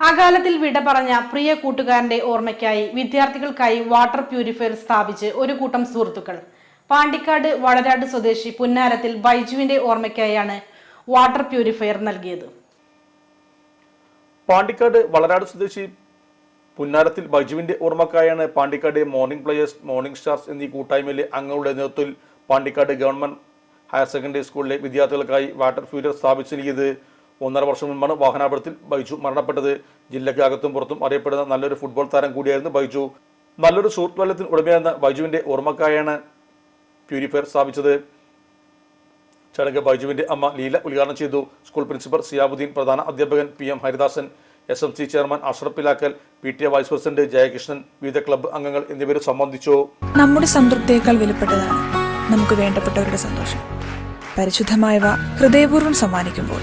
അകാലത്തിൽ വിട പറഞ്ഞ പ്രിയ കൂട്ടുകാരന്റെ ഓർമ്മയ്ക്കായി വിദ്യാർത്ഥികൾക്കായി വാട്ടർ പ്യൂരിഫയർ സ്ഥാപിച്ച് ഒരു കൂട്ടം സുഹൃത്തുക്കൾ. പാണ്ടിക്കാട് വളരാട് സ്വദേശി പുന്നാരത്തിൽ ബൈജുവിന്റെ ഓർമ്മയ്ക്കായാണ് വാട്ടർ പ്യൂരിഫയർ നൽകിയത്. പാണ്ടിക്കാട് വളരാട് സ്വദേശി പുന്നാരത്തിൽ ബൈജുവിന്റെ ഓർമ്മക്കായാണ് Pandikkad morning players morning stars എന്നീ കൂട്ടായ്മയിലെ അംഗങ്ങളുടെ നേതൃത്വത്തിൽ പാണ്ടിക്കാട് ഗവൺമെന്റ് ഹയർ സെക്കൻഡറി സ്കൂളിലെ വിദ്യാർത്ഥികൾക്കായി വാട്ടർ ഫ്യൂരിയർ സ്ഥാപിച്ചു നൽകിയത് ഒന്നര വർഷം മുൻപാണ് വാഹനാപകടത്തിൽ ബൈജു മരണപ്പെട്ടത്. ജില്ലയ്ക്ക് അകത്തും പുറത്തും അറിയപ്പെടുന്ന നല്ലൊരു ഫുട്ബോൾ താരം കൂടിയായിരുന്നു ബൈജു. നല്ലൊരു സുഹൃത്ത് വല്ലത്തിന് ഉടമയായിരുന്ന ബൈജുവിന്റെ ഓർമ്മക്കായാണ് പ്യൂരിഫയർ സ്ഥാപിച്ചത്. ചടങ്ങ് ബൈജുവിന്റെ അമ്മ ലീല ഉദ്ഘാടനം ചെയ്തു. സ്കൂൾ പ്രിൻസിപ്പൽ സിയാബുദ്ദീൻ പ്രധാന അധ്യാപകൻ P M Haridasan S M C chairman Ashraf Pilakkal P T A vice president Jayakrishnan വിവിധ ക്ലബ്ബ് അംഗങ്ങൾ എന്നിവർ സംബന്ധിച്ചു. നമ്മുടെ സംതൃപ്തിയേക്കാൾ വിലപ്പെട്ടതാണ് നമുക്ക് വേണ്ടപ്പെട്ടവരുടെ സന്തോഷം. പരിശുദ്ധമായവ ഹൃദയപൂർവം സമ്മാനിക്കുമ്പോൾ.